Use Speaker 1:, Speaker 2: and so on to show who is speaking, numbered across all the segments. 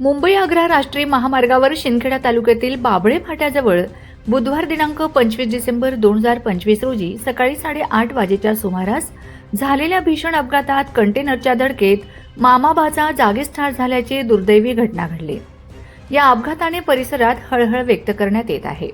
Speaker 1: मुंबई आग्रा राष्ट्रीय महामार्गावर शिंदखेडा तालुक्यातील बाबळे फाट्याजवळ बुधवार दिनांक पंचवीस डिसेंबर दोन हजार पंचवीस रोजी सकाळी साडेआठ वाजेच्या सुमारास झालेल्या भीषण अपघातात कंटेनरच्या धडकेत मामाबाचा जागीच ठार झाल्याची दुर्दैवी घटना घडली. या अपघाताने परिसरात हळहळ व्यक्त करण्यात येत आहे.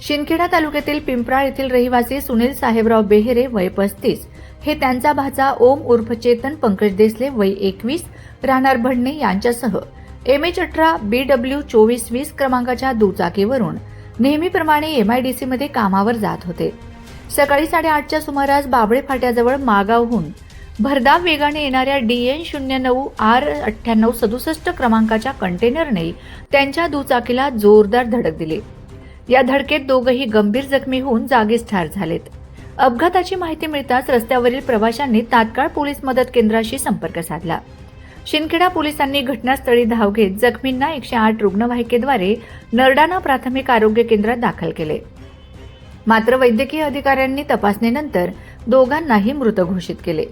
Speaker 1: शिंदखेडा तालुक्यातील पिंपराळ येथील रहिवासी सुनील साहेबराव बेहेरे वय पस्तीस हे त्यांचा भाचा ओम उर्फ चेतन पंकज देसले वय एकवीस राहणार भडणे यांच्यासह. एम एच अठरा बी डब्ल्यू चोवीस वीस क्रमांकाच्या दुचाकीवरून नेहमीप्रमाणे एम आय डी मध्ये कामावर जात होते. सकाळी साडेआठच्या सुमारास बाबळे फाट्याजवळ मागावहून भरधाव वेगाने येणाऱ्या डी एन शून्य नऊ आर अठ्ठ्याण्णव सदुसष्ट क्रमांकाच्या कंटेनरने त्यांच्या दुचाकीला जोरदार धडक दिली. या धडकेत दोघंही गंभीर जखमी होऊन जागीच ठार झालेत. अपघाताची माहिती मिळताच रस्त्यावरील प्रवाशांनी तात्काळ पोलीस मदत केंद्राशी संपर्क साधला. शिंदखेडा पोलिसांनी घटनास्थळी धाव घेत जखमींना एकशे आठ रुग्णवाहिकेद्वारे नरडाणा प्राथमिक आरोग्य केंद्रात दाखल केले. मात्र वैद्यकीय अधिकाऱ्यांनी तपासणीनंतर दोघांनाही मृत घोषित केले.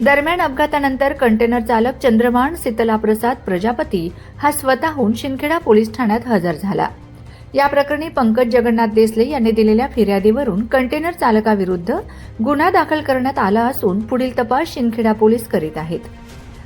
Speaker 1: दरम्यान अपघातानंतर कंटेनर चालक चंद्रमाण सीतलाप्रसाद प्रजापती हा स्वतःहून शिंदखेडा पोलीस ठाण्यात हजर झाला. या प्रकरणी पंकज जगन्नाथ देसले यांनी दिलेल्या फिर्यादीवरून कंटेनर चालकाविरुद्ध गुन्हा दाखल करण्यात आला असून पुढील तपास शिंदखेडा पोलीस करीत आहेत.